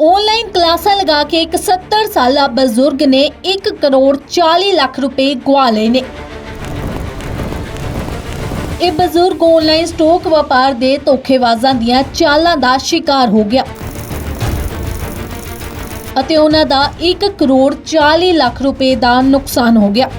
Online ਕਲਾਸਾਂ ਲਗਾ ਕੇ ਇੱਕ 70 ਸਾਲਾ ਬਜ਼ੁਰਗ ਨੇ 1 ਕਰੋੜ 40 ਲੱਖ ਰੁਪਏ ਗਵਾ ਲਏ ਨੇ। ਇਹ ਬਜ਼ੁਰਗ ਆਨਲਾਈਨ ਸਟਾਕ ਵਪਾਰ ਦੇ ਧੋਖੇਬਾਜ਼ਾਂ ਦੀਆਂ ਚਾਲਾਂ ਦਾ ਸ਼ਿਕਾਰ ਹੋ ਗਿਆ। ਅਤੇ ਉਹਨਾਂ ਦਾ 1 ਕਰੋੜ 40 ਲੱਖ ਰੁਪਏ ਦਾ ਨੁਕਸਾਨ ਹੋ ਗਿਆ।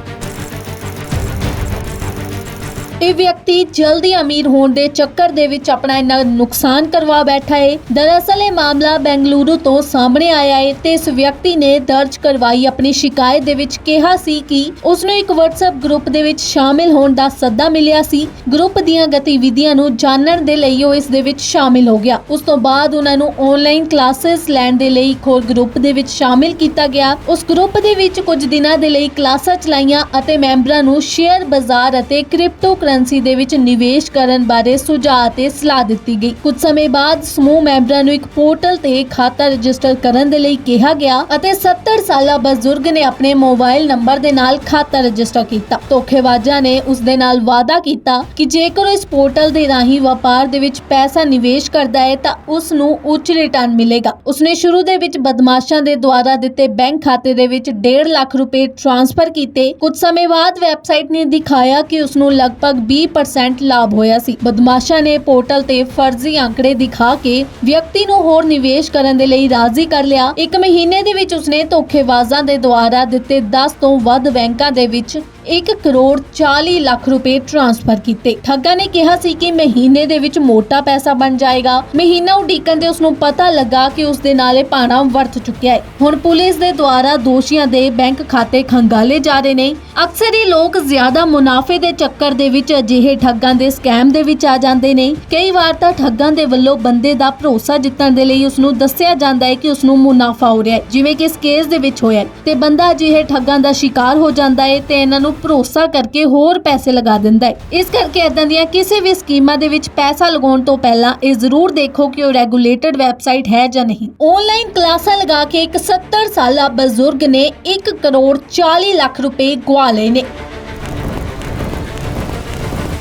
ਇਹ ਵਿਅਕਤੀ ਜਲਦੀ ਅਮੀਰ ਹੋਣ ਦੇ ਚੱਕਰ ਦੇ ਵਿੱਚ ਆਪਣਾ ਇੰਨਾ ਨੁਕਸਾਨ ਕਰਵਾ ਬੈਠਾ ਹੈ ਦਰਅਸਲ ਇਹ ਮਾਮਲਾ ਬੈਂਗਲੁਰੂ ਤੋਂ ਸਾਹਮਣੇ ਆਇਆ ਹੈ ਤੇ ਇਸ ਵਿਅਕਤੀ ਨੇ ਦਰਜ ਕਰਵਾਈ ਆਪਣੀ ਸ਼ਿਕਾਇਤ ਦੇ ਵਿੱਚ ਕਿਹਾ ਸੀ ਕਿ ਉਸ ਨੂੰ ਇੱਕ WhatsApp ਗਰੁੱਪ ਦੇ ਵਿੱਚ ਸ਼ਾਮਿਲ ਹੋਣ ਦਾ ਸੱਦਾ ਮਿਲਿਆ ਸੀ। ਗਰੁੱਪ ਦੀਆਂ ਗਤੀਵਿਧੀਆਂ ਨੂੰ ਜਾਣਨ ਦੇ ਲਈ ਉਹ ਇਸ ਦੇ ਵਿੱਚ ਸ਼ਾਮਿਲ ਹੋ ਗਿਆ। ਉਸ ਤੋਂ ਬਾਅਦ ਉਹਨਾਂ ਨੂੰ ਆਨਲਾਈਨ ਕਲਾਸਿਸ ਲੈਣ ਦੇ ਲਈ ਇੱਕ ਹੋਰ ਗਰੁੱਪ ਦੇ ਵਿੱਚ ਸ਼ਾਮਿਲ ਕੀਤਾ ਗਿਆ। ਉਸ ਗਰੁੱਪ ਦੇ ਵਿੱਚ ਕੁਝ ਦਿਨਾਂ ਦੇ ਲਈ ਕਲਾਸਾਂ ਚਲਾਈਆਂ ਅਤੇ ਮੈਂਬਰਾਂ ਨੂੰ ਸ਼ੇਅਰ ਬਾਜ਼ਾਰ ਅਤੇ ਕ੍ਰਿਪਟੋ ਕਰੰਸੀ ਦੇ ਵਿੱਚ ਨਿਵੇਸ਼ ਕਰਨ ਬਾਰੇ ਸੁਝਾਅ ਤੇ ਸਲਾਹ ਦਿੱਤੀ ਗਈ। ਕੁਝ ਸਮੇਂ ਬਾਅਦ ਸਮੂਹ ਮੈਂਬਰਾਂ ਨੂੰ ਇੱਕ ਪੋਰਟਲ ਤੇ ਖਾਤਾ ਰਜਿਸਟਰ ਕਰਨ ਦੇ ਲਈ ਕਿਹਾ ਗਿਆ ਅਤੇ 70 ਸਾਲਾ ਬਜ਼ੁਰਗ ਨੇ ਆਪਣੇ ਮੋਬਾਈਲ ਨੰਬਰ ਦੇ ਨਾਲ ਖਾਤਾ ਰਜਿਸਟਰ ਕੀਤਾ। ਧੋਖੇਬਾਜ਼ਾਂ ਨੇ ਉਸ ਦੇ ਨਾਲ ਵਾਅਦਾ ਕੀਤਾ ਕਿ ਜੇਕਰ ਇਸ ਪੋਰਟਲ ਦੇ ਰਾਹੀਂ ਵਪਾਰ ਦੇ ਵਿੱਚ ਪੈਸਾ ਨਿਵੇਸ਼ ਕਰਦਾ ਹੈ ਤਾਂ ਉਸ ਨੂੰ ਉੱਚ ਰਿਟਰਨ ਮਿਲੇਗਾ। ਉਸਨੇ ਸ਼ੁਰੂ ਦੇ ਵਿੱਚ ਬਦਮਾਸ਼ਾਂ ਦੇ ਦੁਆਰਾ ਦਿੱਤੇ ਬੈਂਕ ਖਾਤੇ ਦੇ ਵਿੱਚ 1.5 ਲੱਖ ਰੁਪਏ ਟ੍ਰਾਂਸਫਰ ਕੀਤੇ। ਕੁਝ ਸਮੇਂ ਬਾਅਦ ਵੈਬਸਾਈਟ ਨੇ ਦਿਖਾਇਆ ਕਿ ਉਸ ਨੂੰ ਲਗਭਗ 20% ਲਾਭ ਹੋਇਆ ਸੀ। ਬਦਮਾਸ਼ਾਂ ਨੇ ਪੋਰਟਲ ਤੇ ਫਰਜ਼ੀ ਅੰਕੜੇ ਦਿਖਾ ਕੇ ਵਿਅਕਤੀ ਨੂੰ ਹੋਰ ਨਿਵੇਸ਼ ਕਰਨ ਦੇ ਲਈ ਰਾਜ਼ੀ ਕਰ ਲਿਆ। ਇੱਕ ਮਹੀਨੇ ਦੇ ਵਿੱਚ ਉਸਨੇ ਧੋਖੇਬਾਜ਼ਾਂ ਦੇ ਦੁਆਰਾ ਦਿੱਤੇ 10 ਤੋਂ ਵੱਧ ਬੈਂਕਾਂ ਦੇ ਵਿੱਚ 1 ਕਰੋੜ 40 ਲੱਖ ਰੁਪਏ ਟ੍ਰਾਂਸਫਰ ਕੀਤੇ। ਠੱਗਾਂ ਨੇ ਕਿਹਾ ਸੀ ਕਿ ਮਹੀਨੇ ਦੇ ਵਿੱਚ ਮੋਟਾ ਪੈਸਾ ਬਣ ਜਾਏਗਾ। ਮਹੀਨਾ ਉਡੀਕਣ ਤੇ ਉਸ ਨੂੰ ਪਤਾ ਲੱਗਾ ਕਿ ਉਸ ਦੇ ਨਾਲ ਇਹ ਪਾਣਾ ਵਰਤ ਚੁੱਕਿਆ ਹੈ। ਹੁਣ ਪੁਲਿਸ ਦੇ ਦੁਆਰਾ ਦੋਸ਼ੀਆਂ ਦੇ ਬੈਂਕ ਖਾਤੇ ਖੰਗਾਲੇ ਜਾ ਰਹੇ ਨੇ। ਅਕਸਰ ਇਹ ਲੋਕ ਜ਼ਿਆਦਾ ਮੁਨਾਫੇ ਦੇ ਚੱਕਰ ਦੇ ਵਿੱਚ ਅਜਿਹੇ ਠੱਗਾਂ ਦੇ ਸਕੈਮ ਦੇ ਵਿੱਚ ਆ ਜਾਂਦੇ ਨੇ। ਕਈ ਵਾਰ ਤਾਂ ਠੱਗਾਂ ਦੇ ਵੱਲੋਂ ਬੰਦੇ ਦਾ ਭਰੋਸਾ ਜਿੱਤਣ ਦੇ ਲਈ ਉਸ ਨੂੰ ਦੱਸਿਆ ਜਾਂਦਾ ਹੈ ਕਿ ਉਸ ਨੂੰ ਮੁਨਾਫਾ ਹੋ ਰਿਹਾ ਹੈ। ਜਿਵੇਂ ਕਿ ਇਸ ਕੇਸ ਦੇ ਵਿੱਚ ਹੋਇਆ ਤੇ ਬੰਦਾ ਅਜਿਹੇ ਠੱਗਾਂ ਦਾ ਸ਼ਿਕਾਰ ਹੋ ਜਾਂਦਾ ਹੈ ਤੇ ਇਹਨਾਂ ਨੂੰ ਭਰੋਸਾ ਕਰਕੇ ਹੋਰ ਪੈਸੇ ਲਗਾ ਦਿੰਦਾ ਹੈ। ਇਸ ਕਰਕੇ ਇਦਾਂ ਦੀਆਂ ਕਿਸੇ ਵੀ ਸਕੀਮਾਂ ਦੇ ਵਿੱਚ ਪੈਸਾ ਲਗਾਉਣ ਤੋਂ ਪਹਿਲਾਂ ਇਹ ਜ਼ਰੂਰ ਦੇਖੋ ਕਿ ਉਹ ਰੈਗੂਲੇਟਡ ਵੈਬਸਾਈਟ ਹੈ ਜਾਂ ਨਹੀਂ। ਆਨਲਾਈਨ ਕਲਾਸਾਂ ਲਗਾ ਕੇ ਇੱਕ 70 ਸਾਲਾ ਬਜ਼ੁਰਗ ਨੇ 1 ਕਰੋੜ 40 ਲੱਖ ਰੁਪਏ ਗਵਾ ਲਏ ਨੇ।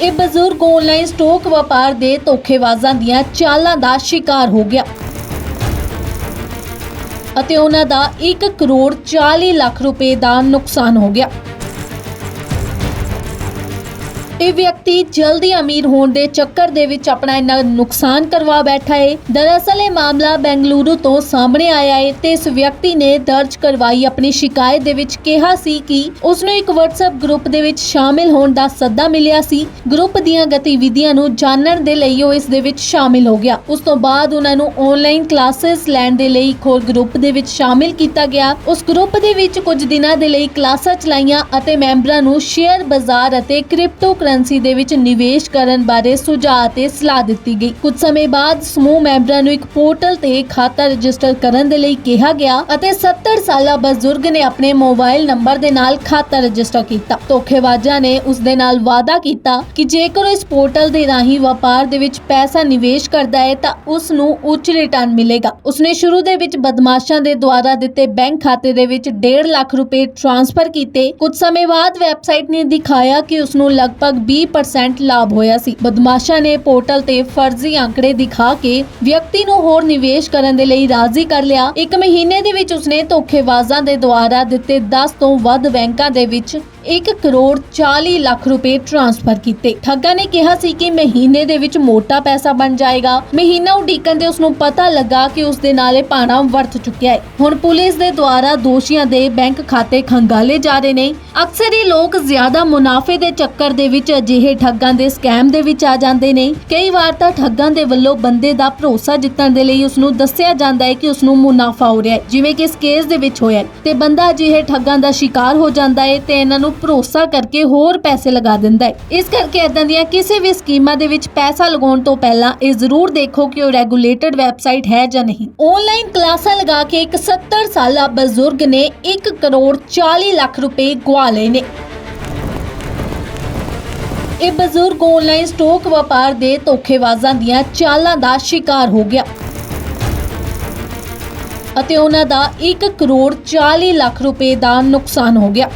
ਇਹ ਬਜ਼ੁਰਗ ਆਨਲਾਈਨ ਸਟਾਕ ਵਪਾਰ ਦੇ ਧੋਖੇਬਾਜ਼ਾਂ ਦੀਆਂ ਚਾਲਾਂ ਦਾ ਸ਼ਿਕਾਰ ਹੋ ਗਿਆ। ਅਤੇ ਉਹਨਾਂ ਦਾ 1 ਕਰੋੜ 40 ਲੱਖ ਰੁਪਏ ਦਾ ਨੁਕਸਾਨ ਹੋ ਗਿਆ। ਇਹ ਵਿਅਕਤੀ ਜਲਦੀ ਅਮੀਰ ਹੋਣ ਦੇ ਚੱਕਰ ਦੇ ਵਿੱਚ ਆਪਣਾ ਇੰਨਾ ਨੁਕਸਾਨ ਕਰਵਾ ਬੈਠਾ ਹੈ ਦਰਅਸਲ ਇਹ ਮਾਮਲਾ ਬੈਂਗਲੁਰੂ ਤੋਂ ਸਾਹਮਣੇ ਆਇਆ ਹੈ ਤੇ ਇਸ ਵਿਅਕਤੀ ਨੇ ਦਰਜ ਕਰਵਾਈ ਆਪਣੀ ਸ਼ਿਕਾਇਤ ਦੇ ਵਿੱਚ ਕਿਹਾ ਸੀ ਕਿ ਉਸ ਨੂੰ ਇੱਕ WhatsApp ਗਰੁੱਪ ਦੇ ਵਿੱਚ ਸ਼ਾਮਿਲ ਹੋਣ ਦਾ ਸੱਦਾ ਮਿਲਿਆ ਸੀ। ਗਰੁੱਪ ਦੀਆਂ ਗਤੀਵਿਧੀਆਂ ਨੂੰ ਜਾਣਨ ਦੇ ਲਈ ਉਹ ਇਸ ਦੇ ਵਿੱਚ ਸ਼ਾਮਿਲ ਹੋ ਗਿਆ। ਉਸ ਤੋਂ ਬਾਅਦ ਉਹਨਾਂ ਨੂੰ ਆਨਲਾਈਨ ਕਲਾਸਿਸ ਲੈਣ ਦੇ ਲਈ ਇੱਕ ਹੋਰ ਗਰੁੱਪ ਦੇ ਵਿੱਚ ਸ਼ਾਮਿਲ ਕੀਤਾ ਗਿਆ। ਉਸ ਗਰੁੱਪ ਦੇ ਵਿੱਚ ਕੁਝ ਦਿਨਾਂ ਦੇ ਲਈ ਕਲਾਸਾਂ ਚਲਾਈਆਂ ਅਤੇ ਮੈਂਬਰਾਂ ਨੂੰ ਸ਼ੇਅਰ ਬਾਜ਼ਾਰ ਅਤੇ ਕ੍ਰਿਪਟੋ ਕਰੰਸੀ ਦੇ ਵਿੱਚ ਨਿਵੇਸ਼ ਕਰਨ ਬਾਰੇ ਸੁਝਾਅ ਤੇ ਸਲਾਹ ਦਿੱਤੀ ਗਈ। ਕੁਝ ਸਮੇਂ ਬਾਅਦ ਸਮੂਹ ਮੈਂਬਰਾਂ ਨੂੰ ਇੱਕ ਪੋਰਟਲ ਤੇ ਖਾਤਾ ਰਜਿਸਟਰ ਕਰਨ ਦੇ ਲਈ ਕਿਹਾ ਗਿਆ ਅਤੇ 70 ਸਾਲਾ ਬਜ਼ੁਰਗ ਨੇ ਆਪਣੇ ਮੋਬਾਈਲ ਨੰਬਰ ਦੇ ਨਾਲ ਖਾਤਾ ਰਜਿਸਟਰ ਕੀਤਾ। ਧੋਖੇਬਾਜ਼ਾਂ ਨੇ ਉਸ ਦੇ ਨਾਲ ਵਾਅਦਾ ਕੀਤਾ ਕਿ ਜੇਕਰ ਇਸ ਪੋਰਟਲ ਦੇ ਰਾਹੀਂ ਵਪਾਰ ਦੇ ਵਿੱਚ ਪੈਸਾ ਨਿਵੇਸ਼ ਕਰਦਾ ਹੈ ਤਾਂ ਉਸ ਨੂੰ ਉੱਚ ਰਿਟਰਨ ਮਿਲੇਗਾ। ਉਸਨੇ ਸ਼ੁਰੂ ਦੇ ਵਿੱਚ ਬਦਮਾਸ਼ਾਂ ਦੇ ਦੁਆਰਾ ਦਿੱਤੇ ਬੈਂਕ ਖਾਤੇ ਦੇ ਵਿੱਚ 1.5 ਲੱਖ ਰੁਪਏ ਟ੍ਰਾਂਸਫਰ ਕੀਤੇ। ਕੁਝ ਸਮੇਂ ਬਾਅਦ ਵੈਬਸਾਈਟ ਨੇ ਦਿਖਾਇਆ ਕਿ ਉਸ ਨੂੰ ਲਗਭਗ 20% ਲਾਭ ਹੋਇਆ ਸੀ। ਬਦਮਾਸ਼ਾਂ ਨੇ ਪੋਰਟਲ ਤੇ ਫਰਜ਼ੀ ਅੰਕੜੇ ਦਿਖਾ ਕੇ ਵਿਅਕਤੀ ਨੂੰ ਹੋਰ ਨਿਵੇਸ਼ ਕਰਨ ਦੇ ਲਈ ਰਾਜ਼ੀ ਕਰ ਲਿਆ। ਇੱਕ ਮਹੀਨੇ ਦੇ ਵਿੱਚ ਉਸਨੇ ਧੋਖੇਬਾਜ਼ਾਂ ਦੇ ਦੁਆਰਾ ਦਿੱਤੇ 10 ਤੋਂ ਵੱਧ ਬੈਂਕਾਂ ਦੇ ਵਿੱਚ 1 ਕਰੋੜ 40 ਲੱਖ ਰੁਪਏ ਟ੍ਰਾਂਸਫਰ ਕੀਤੇ। ਠੱਗਾਂ ਨੇ ਕਿਹਾ ਸੀ ਕਿ ਮਹੀਨੇ ਦੇ ਵਿੱਚ ਮੋਟਾ ਪੈਸਾ ਬਣ ਜਾਏਗਾ। ਮਹੀਨਾ ਉਡੀਕਣ ਤੇ ਉਸ ਨੂੰ ਪਤਾ ਲੱਗਾ ਕਿ ਉਸ ਦੇ ਨਾਲ ਇਹ ਪਾਣਾ ਵਰਤ ਚੁੱਕਿਆ ਹੈ। ਹੁਣ ਪੁਲਿਸ ਦੇ ਦੁਆਰਾ ਦੋਸ਼ੀਆਂ ਦੇ ਬੈਂਕ ਖਾਤੇ ਖੰਗਾਲੇ ਜਾ ਰਹੇ ਨੇ। ਅਕਸਰ ਇਹ ਲੋਕ ਜ਼ਿਆਦਾ ਮੁਨਾਫੇ ਦੇ ਚੱਕਰ ਦੇ ਵਿੱਚ ਅਜਿਹੇ ਠੱਗਾਂ ਦੇ ਸਕੈਮ ਦੇ ਵਿੱਚ ਆ ਜਾਂਦੇ ਨੇ। ਕਈ ਵਾਰ ਤਾਂ ਠੱਗਾਂ ਦੇ ਵੱਲੋਂ ਬੰਦੇ ਦਾ ਭਰੋਸਾ ਜਿੱਤਣ ਦੇ ਲਈ ਉਸ ਨੂੰ ਦੱਸਿਆ ਜਾਂਦਾ ਹੈ ਕਿ ਉਸ ਨੂੰ ਮੁਨਾਫਾ ਹੋ ਰਿਹਾ ਹੈ। ਜਿਵੇਂ ਕਿ ਇਸ ਕੇਸ ਦੇ ਵਿੱਚ ਹੋਇਆ ਤੇ ਬੰਦਾ ਅਜਿਹੇ ਠੱਗਾਂ ਦਾ ਸ਼ਿਕਾਰ ਹੋ ਜਾਂਦਾ ਹੈ ਤੇ ਇਹਨਾਂ ਨੂੰ ਭਰੋਸਾ ਕਰਕੇ ਹੋਰ ਪੈਸੇ ਲਗਾ ਦਿੰਦਾ ਹੈ। ਇਸ ਕਰਕੇ ਇਦਾਂ ਦੀਆਂ ਕਿਸੇ ਵੀ ਸਕੀਮਾਂ ਦੇ ਵਿੱਚ ਪੈਸਾ ਲਗਾਉਣ ਤੋਂ ਪਹਿਲਾਂ ਇਹ ਜ਼ਰੂਰ ਦੇਖੋ ਕਿ ਉਹ ਰੈਗੂਲੇਟਡ ਵੈਬਸਾਈਟ ਹੈ ਜਾਂ ਨਹੀਂ। ਆਨਲਾਈਨ ਕਲਾਸਾਂ ਲਗਾ ਕੇ ਇੱਕ 70 ਸਾਲਾ ਬਜ਼ੁਰਗ ਨੇ 1 ਕਰੋੜ 40 ਲੱਖ ਰੁਪਏ ਗਵਾ ਲਏ ਨੇ। ਇਹ ਬਜ਼ੁਰਗ ਆਨਲਾਈਨ ਸਟਾਕ ਵਪਾਰ ਦੇ ਧੋਖੇਬਾਜ਼ਾਂ ਦੀਆਂ ਚਾਲਾਂ ਦਾ ਸ਼ਿਕਾਰ ਹੋ ਗਿਆ। ਅਤੇ ਉਹਨਾਂ ਦਾ 1 ਕਰੋੜ 40 ਲੱਖ ਰੁਪਏ ਦਾ ਨੁਕਸਾਨ ਹੋ ਗਿਆ।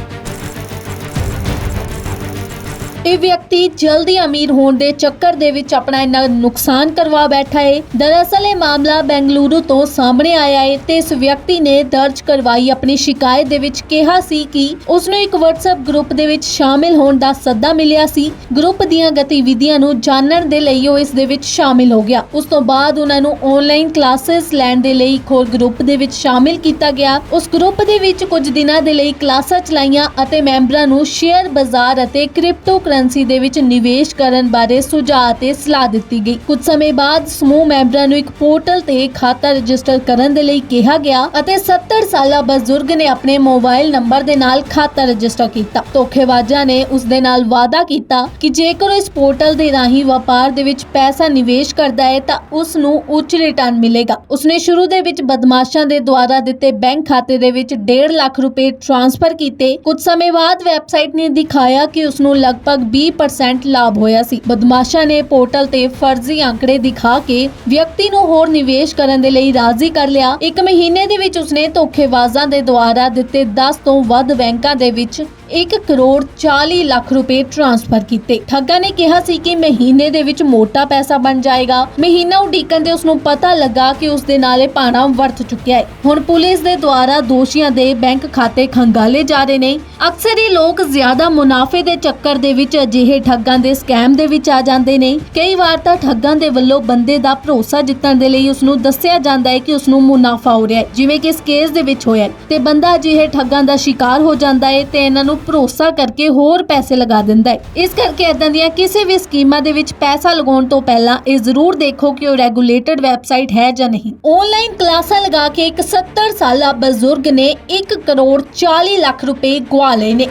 ਇਹ ਵਿਅਕਤੀ ਜਲਦੀ ਅਮੀਰ ਹੋਣ ਦੇ ਚੱਕਰ ਦੇ ਵਿੱਚ ਆਪਣਾ ਇੰਨਾ ਨੁਕਸਾਨ ਕਰਵਾ ਬੈਠਾ ਹੈ ਦਰਅਸਲ ਇਹ ਮਾਮਲਾ ਬੈਂਗਲੁਰੂ ਤੋਂ ਸਾਹਮਣੇ ਆਇਆ ਹੈ ਤੇ ਇਸ ਵਿਅਕਤੀ ਨੇ ਦਰਜ ਕਰਵਾਈ ਆਪਣੀ ਸ਼ਿਕਾਇਤ ਦੇ ਵਿੱਚ ਕਿਹਾ ਸੀ ਕਿ ਉਸ ਨੂੰ ਇੱਕ WhatsApp ਗਰੁੱਪ ਦੇ ਵਿੱਚ ਸ਼ਾਮਿਲ ਹੋਣ ਦਾ ਸੱਦਾ ਮਿਲਿਆ ਸੀ। ਗਰੁੱਪ ਦੀਆਂ ਗਤੀਵਿਧੀਆਂ ਨੂੰ ਜਾਣਨ ਦੇ ਲਈ ਉਹ ਇਸ ਦੇ ਵਿੱਚ ਸ਼ਾਮਿਲ ਹੋ ਗਿਆ। ਉਸ ਤੋਂ ਬਾਅਦ ਉਹਨਾਂ ਨੂੰ ਆਨਲਾਈਨ ਕਲਾਸਿਸ ਲੈਣ ਦੇ ਲਈ ਇੱਕ ਹੋਰ ਗਰੁੱਪ ਦੇ ਵਿੱਚ ਸ਼ਾਮਿਲ ਕੀਤਾ ਗਿਆ। ਉਸ ਗਰੁੱਪ ਦੇ ਵਿੱਚ ਕੁਝ ਦਿਨਾਂ ਦੇ ਲਈ ਕਲਾਸਾਂ ਚਲਾਈਆਂ ਅਤੇ ਮੈਂਬਰਾਂ ਨੂੰ ਸ਼ੇਅਰ ਬਾਜ਼ਾਰ ਅਤੇ ਕ੍ਰਿਪਟੋ ਕਰੰਸੀ ਦੇ ਵਿੱਚ ਨਿਵੇਸ਼ ਕਰਨ ਬਾਰੇ ਸੁਝਾਅ ਤੇ ਸਲਾਹ ਦਿੱਤੀ ਗਈ। ਕੁਝ ਸਮੇਂ ਬਾਅਦ ਸਮੂਹ ਮੈਂਬਰਾਂ ਨੂੰ ਇੱਕ ਪੋਰਟਲ ਤੇ ਖਾਤਾ ਰਜਿਸਟਰ ਕਰਨ ਦੇ ਲਈ ਕਿਹਾ ਗਿਆ ਅਤੇ 70 ਸਾਲਾ ਬਜ਼ੁਰਗ ਨੇ ਆਪਣੇ ਮੋਬਾਈਲ ਨੰਬਰ ਦੇ ਨਾਲ ਖਾਤਾ ਰਜਿਸਟਰ ਕੀਤਾ। ਧੋਖੇਬਾਜ਼ਾਂ ਨੇ ਉਸ ਦੇ ਨਾਲ ਵਾਅਦਾ ਕੀਤਾ ਕਿ ਜੇਕਰ ਇਸ ਪੋਰਟਲ ਦੇ ਰਾਹੀਂ ਵਪਾਰ ਦੇ ਵਿੱਚ ਪੈਸਾ ਨਿਵੇਸ਼ ਕਰਦਾ ਹੈ ਤਾਂ ਉਸ ਨੂੰ ਉੱਚ ਰਿਟਰਨ ਮਿਲੇਗਾ। ਉਸਨੇ ਸ਼ੁਰੂ ਦੇ ਵਿੱਚ ਬਦਮਾਸ਼ਾਂ ਦੇ ਦੁਆਰਾ ਦਿੱਤੇ ਬੈਂਕ ਖਾਤੇ ਦੇ ਵਿੱਚ 1.5 ਲੱਖ ਰੁਪਏ ਟ੍ਰਾਂਸਫਰ ਕੀਤੇ। ਕੁਝ ਸਮੇਂ ਬਾਅਦ ਵੈਬਸਾਈਟ ਨੇ ਦਿਖਾਇਆ ਕਿ ਉਸ ਨੂੰ ਲਗਭਗ 20% ਲਾਭ ਹੋਇਆ ਸੀ। ਬਦਮਾਸ਼ਾਂ ਨੇ ਪੋਰਟਲ ਤੇ ਫਰਜ਼ੀ ਅੰਕੜੇ ਦਿਖਾ ਕੇ ਵਿਅਕਤੀ ਨੂੰ ਹੋਰ ਨਿਵੇਸ਼ ਕਰਨ ਦੇ ਲਈ ਰਾਜ਼ੀ ਕਰ ਲਿਆ। ਇੱਕ ਮਹੀਨੇ ਦੇ ਵਿੱਚ ਉਸਨੇ ਧੋਖੇਬਾਜ਼ਾਂ ਦੇ ਦੁਆਰਾ ਦਿੱਤੇ 10 ਤੋਂ ਵੱਧ ਬੈਂਕਾਂ ਦੇ ਵਿੱਚ 1 ਕਰੋੜ 40 ਲੱਖ ਰੁਪਏ ਟ੍ਰਾਂਸਫਰ ਕੀਤੇ। ਠੱਗਾਂ ਨੇ ਕਿਹਾ ਸੀ ਕਿ ਮਹੀਨੇ ਦੇ ਵਿੱਚ ਮੋਟਾ ਪੈਸਾ ਬਣ ਜਾਏਗਾ। ਮਹੀਨਾ ਉਡੀਕਣ ਤੇ ਉਸ ਨੂੰ ਪਤਾ ਲੱਗਾ ਕਿ ਉਸ ਦੇ ਨਾਲ ਇਹ ਪਾਣਾ ਵਰਤ ਚੁੱਕਿਆ ਹੈ। ਹੁਣ ਪੁਲਿਸ ਦੇ ਦੁਆਰਾ ਦੋਸ਼ੀਆਂ ਦੇ ਬੈਂਕ ਖਾਤੇ ਖੰਗਾਲੇ ਜਾ ਰਹੇ ਨੇ। ਅਕਸਰ ਹੀ ਲੋਕ ਜ਼ਿਆਦਾ ਮੁਨਾਫੇ ਦੇ ਚੱਕਰ ਦੇ ਵਿੱਚ ਅਜਿਹੇ ਠੱਗਾਂ ਦੇ ਸਕੈਮ ਦੇ ਵਿੱਚ ਆ ਜਾਂਦੇ ਨੇ। ਕਈ ਵਾਰ ਤਾਂ ਠੱਗਾਂ ਦੇ ਵੱਲੋਂ ਬੰਦੇ ਦਾ ਭਰੋਸਾ ਜਿੱਤਣ ਦੇ ਲਈ ਉਸ ਨੂੰ ਦੱਸਿਆ ਜਾਂਦਾ ਹੈ ਕਿ ਉਸ ਨੂੰ ਮੁਨਾਫਾ ਹੋ ਰਿਹਾ ਹੈ। ਜਿਵੇਂ ਕਿ ਇਸ ਕੇਸ ਦੇ ਵਿੱਚ ਹੋਇਆ ਤੇ ਬੰਦਾ ਅਜਿਹੇ ਠੱਗਾਂ ਦਾ ਸ਼ਿਕਾਰ ਹੋ ਜਾਂਦਾ ਹੈ ਤੇ ਇਹਨਾਂ ਨੂੰ ਭਰੋਸਾ ਕਰਕੇ ਹੋਰ ਪੈਸੇ ਲਗਾ ਦਿੰਦਾ ਹੈ। ਇਸ ਕਰਕੇ ਇਦਾਂ ਦੀਆਂ ਕਿਸੇ ਵੀ ਸਕੀਮਾਂ ਦੇ ਵਿੱਚ ਪੈਸਾ ਲਗਾਉਣ ਤੋਂ ਪਹਿਲਾਂ ਇਹ ਜ਼ਰੂਰ ਦੇਖੋ ਕਿ ਉਹ ਰੈਗੂਲੇਟਡ ਵੈਬਸਾਈਟ ਹੈ ਜਾਂ ਨਹੀਂ। ਆਨਲਾਈਨ ਕਲਾਸਾਂ ਲਗਾ ਕੇ ਇੱਕ 70 ਸਾਲਾ ਬਜ਼ੁਰਗ ਨੇ 1 ਕਰੋੜ 40 ਲੱਖ ਰੁਪਏ ਗਵਾ ਲਏ ਨੇ।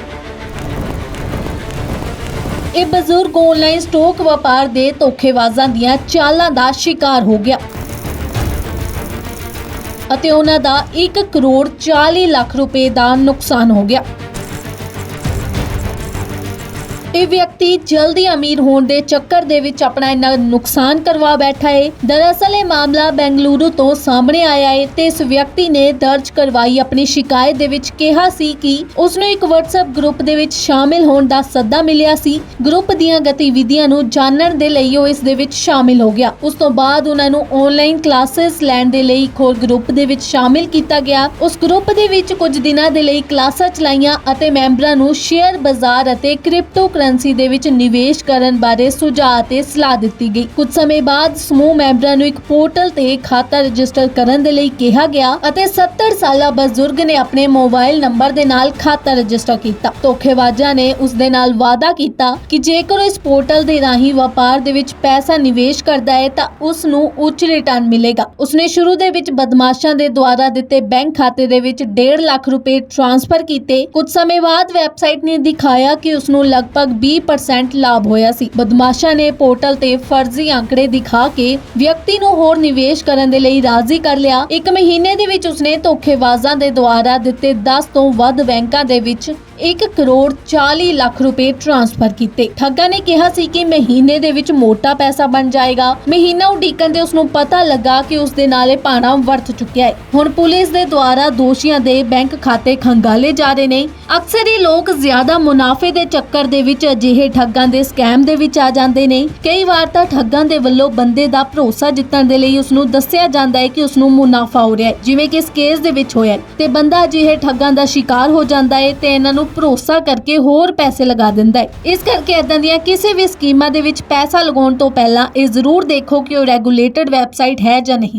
ਇਹ ਬਜ਼ੁਰਗ ਆਨਲਾਈਨ ਸਟਾਕ ਵਪਾਰ ਦੇ ਧੋਖੇਬਾਜ਼ਾਂ ਦੀਆਂ ਚਾਲਾਂ ਦਾ ਸ਼ਿਕਾਰ ਹੋ ਗਿਆ। ਅਤੇ ਉਹਨਾਂ ਦਾ 1 ਕਰੋੜ 40 ਲੱਖ ਰੁਪਏ ਦਾ ਨੁਕਸਾਨ ਹੋ ਗਿਆ। ਇਹ ਵਿਅਕਤੀ ਜਲਦੀ ਅਮੀਰ ਹੋਣ ਦੇ ਚੱਕਰ ਦੇ ਵਿੱਚ ਆਪਣਾ ਇੰਨਾ ਨੁਕਸਾਨ ਕਰਵਾ ਬੈਠਾ ਹੈ ਦਰਅਸਲ ਇਹ ਮਾਮਲਾ ਬੈਂਗਲੁਰੂ ਤੋਂ ਸਾਹਮਣੇ ਆਇਆ ਹੈ ਤੇ ਇਸ ਵਿਅਕਤੀ ਨੇ ਦਰਜ ਕਰਵਾਈ ਆਪਣੀ ਸ਼ਿਕਾਇਤ ਦੇ ਵਿੱਚ ਕਿਹਾ ਸੀ ਕਿ ਉਸ ਨੂੰ ਇੱਕ WhatsApp ਗਰੁੱਪ ਦੇ ਵਿੱਚ ਸ਼ਾਮਿਲ ਹੋਣ ਦਾ ਸੱਦਾ ਮਿਲਿਆ ਸੀ। ਗਰੁੱਪ ਦੀਆਂ ਗਤੀਵਿਧੀਆਂ ਨੂੰ ਜਾਣਨ ਦੇ ਲਈ ਉਹ ਇਸ ਦੇ ਵਿੱਚ ਸ਼ਾਮਿਲ ਹੋ ਗਿਆ। ਉਸ ਤੋਂ ਬਾਅਦ ਉਹਨਾਂ ਨੂੰ ਆਨਲਾਈਨ ਕਲਾਸਿਸ ਲੈਣ ਦੇ ਲਈ ਇੱਕ ਹੋਰ ਗਰੁੱਪ ਦੇ ਵਿੱਚ ਸ਼ਾਮਿਲ ਕੀਤਾ ਗਿਆ। ਉਸ ਗਰੁੱਪ ਦੇ ਵਿੱਚ ਕੁਝ ਦਿਨਾਂ ਦੇ ਲਈ ਕਲਾਸਾਂ ਚਲਾਈਆਂ ਅਤੇ ਮੈਂਬਰਾਂ ਨੂੰ ਸ਼ੇਅਰ ਬਾਜ਼ਾਰ ਅਤੇ ਕ੍ਰਿਪਟੋ ਕਰੰਸੀ ਦੇ ਵਿੱਚ ਨਿਵੇਸ਼ ਕਰਨ ਬਾਰੇ ਸੁਝਾਅ ਤੇ ਸਲਾਹ ਦਿੱਤੀ ਗਈ। ਕੁਝ ਸਮੇਂ ਬਾਅਦ ਸਮੂਹ ਮੈਂਬਰਾਂ ਨੂੰ ਇੱਕ ਪੋਰਟਲ ਤੇ ਖਾਤਾ ਰਜਿਸਟਰ ਕਰਨ ਦੇ ਲਈ ਕਿਹਾ ਗਿਆ ਅਤੇ 70 ਸਾਲਾ ਬਜ਼ੁਰਗ ਨੇ ਆਪਣੇ ਮੋਬਾਈਲ ਨੰਬਰ ਦੇ ਨਾਲ ਖਾਤਾ ਰਜਿਸਟਰ ਕੀਤਾ। ਧੋਖੇਬਾਜ਼ਾਂ ਨੇ ਉਸ ਦੇ ਨਾਲ ਵਾਅਦਾ ਕੀਤਾ ਕਿ ਜੇਕਰ ਇਸ ਪੋਰਟਲ ਦੇ ਰਾਹੀਂ ਵਪਾਰ ਦੇ ਵਿੱਚ ਪੈਸਾ ਨਿਵੇਸ਼ ਕਰਦਾ ਹੈ ਤਾਂ ਉਸ ਨੂੰ ਉੱਚ ਰਿਟਰਨ ਮਿਲੇਗਾ। ਉਸਨੇ ਸ਼ੁਰੂ ਦੇ ਵਿੱਚ ਬਦਮਾਸ਼ਾਂ ਦੇ ਦੁਆਰਾ ਦਿੱਤੇ ਬੈਂਕ ਖਾਤੇ ਦੇ ਵਿੱਚ 1.5 ਲੱਖ ਰੁਪਏ ਟ੍ਰਾਂਸਫਰ ਕੀਤੇ। ਕੁਝ ਸਮੇਂ ਬਾਅਦ ਵੈਬਸਾਈਟ ਨੇ ਦਿਖਾਇਆ ਕਿ ਉਸ ਨੂੰ ਲਗਭਗ 20% ਲਾਭ ਹੋਇਆ ਸੀ। ਬਦਮਾਸ਼ਾਂ ਨੇ ਪੋਰਟਲ ਤੇ ਫਰਜ਼ੀ ਅੰਕੜੇ ਦਿਖਾ ਕੇ ਵਿਅਕਤੀ ਨੂੰ ਹੋਰ ਨਿਵੇਸ਼ ਕਰਨ ਦੇ ਲਈ ਰਾਜ਼ੀ ਕਰ ਲਿਆ। ਇੱਕ ਮਹੀਨੇ ਦੇ ਵਿੱਚ ਉਸਨੇ ਧੋਖੇਬਾਜ਼ਾਂ ਦੇ ਦੁਆਰਾ ਦਿੱਤੇ 10 ਤੋਂ ਵੱਧ ਬੈਂਕਾਂ ਦੇ ਵਿੱਚ 1 ਕਰੋੜ 40 ਲੱਖ ਰੁਪਏ ਟ੍ਰਾਂਸਫਰ ਕੀਤੇ। ਠੱਗਾਂ ਨੇ ਕਿਹਾ ਸੀ ਕਿ ਮਹੀਨੇ ਦੇ ਵਿੱਚ ਮੋਟਾ ਪੈਸਾ ਬਣ ਜਾਏਗਾ। ਮਹੀਨਾ ਉਡੀਕਣ ਤੇ ਉਸ ਨੂੰ ਪਤਾ ਲੱਗਾ ਕਿ ਉਸ ਦੇ ਨਾਲ ਇਹ ਪਾਣਾ ਵਰਤ ਚੁੱਕਿਆ ਹੈ। ਹੁਣ ਪੁਲਿਸ ਦੇ ਦੁਆਰਾ ਦੋਸ਼ੀਆਂ ਦੇ ਬੈਂਕ ਖਾਤੇ ਖੰਗਾਲੇ ਜਾ ਰਹੇ ਨੇ। ਅਕਸਰ ਹੀ ਲੋਕ ਜ਼ਿਆਦਾ ਮੁਨਾਫੇ ਦੇ ਚੱਕਰ ਦੇ ਵਿੱਚ ਅਜਿਹੇ ਠੱਗਾਂ ਦੇ ਸਕੈਮ ਦੇ ਵਿੱਚ ਆ ਜਾਂਦੇ ਨੇ। ਕਈ ਵਾਰ ਤਾਂ ਠੱਗਾਂ ਦੇ ਵੱਲੋਂ ਬੰਦੇ ਦਾ ਭਰੋਸਾ ਜਿੱਤਣ ਦੇ ਲਈ ਉਸ ਨੂੰ ਦੱਸਿਆ ਜਾਂਦਾ ਹੈ ਕਿ ਉਸ ਨੂੰ ਮੁਨਾਫਾ ਹੋ ਰਿਹਾ ਹੈ। ਜਿਵੇਂ ਕਿ ਇਸ ਕੇਸ ਦੇ ਵਿੱਚ ਹੋਇਆ ਤੇ ਬੰਦਾ ਅਜਿਹੇ ਠੱਗਾਂ ਦਾ ਸ਼ਿਕਾਰ ਹੋ ਜਾਂਦਾ ਹੈ ਤੇ ਇਹਨਾਂ ਨੂੰ ਭਰੋਸਾ ਕਰਕੇ ਹੋਰ ਪੈਸੇ ਲਗਾ ਦਿੰਦਾ ਹੈ। ਇਸ ਕਰਕੇ ਇਦਾਂ ਦੀਆਂ ਕਿਸੇ ਵੀ ਸਕੀਮਾਂ ਦੇ ਵਿੱਚ ਪੈਸਾ ਲਗਾਉਣ ਤੋਂ ਪਹਿਲਾਂ ਇਹ ਜ਼ਰੂਰ ਦੇਖੋ ਕਿ ਉਹ ਰੈਗੂਲੇਟਡ ਵੈਬਸਾਈਟ ਹੈ ਜਾਂ ਨਹੀਂ।